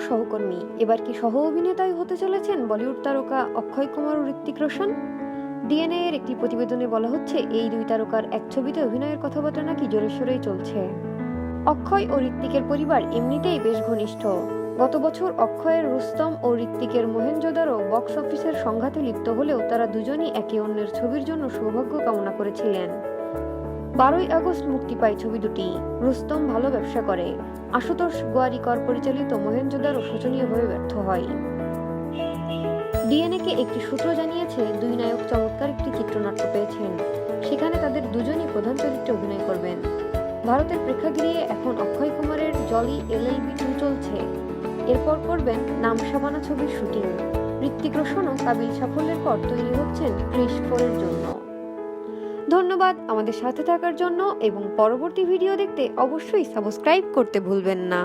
সহকর্মী। এবার কি সহ অভিনেতাই হতে চলেছেন বলিউড তারকা অক্ষয় কুমার ও ঋত্বিক রোশন? ডিএনএ এর একটি প্রতিবেদনে বলা হচ্ছে, এই দুই তারকার এক ছবিতে অভিনয়ের কথাবার্তা নাকি জোরে সোরেই চলছে। অক্ষয় ও ঋত্বিকের পরিবার এমনিতেই বেশ ঘনিষ্ঠ। গত বছর অক্ষয়ের রুস্তম ও ঋত্বিকের মোহেনজোদারো বক্স অফিসের সংঘাতে লিপ্ত হলেও তারা দুজনই একে অন্যের ছবির জন্য সৌভাগ্য কামনা করেছিলেন। বারোই আগস্ট মুক্তি পায় ছবি দুটি। রুস্তম ভালো ব্যবসা করে। আশুতোষ গোয়ারিকর পরিচালিত মোহেনজোদারো শোচনীয়ভাবে ব্যর্থ হয়। ডিএনএ কে একটি সূত্র জানিয়েছে, দুই নায়ক চমৎকার একটি চিত্রনাট্য পেয়েছেন। সেখানে তাদের দুজনই প্রধান চরিত্রে অভিনয় করবেন। ভারতের প্রেক্ষাগৃহে এখন অক্ষয় কুমারের জলি এলএলবি টু চলছে। এরপর করবেন নাম সাবানা ছবির শুটিং। ঋত্বিক রোশনও কাবিল সাফল্যের পর তৈরি হচ্ছেন ক্রিশ ফোরের জন্য। ধন্যবাদ আমাদের সাথে থাকার জন্য এবং পরবর্তী ভিডিও দেখতে অবশ্যই সাবস্ক্রাইব করতে ভুলবেন না।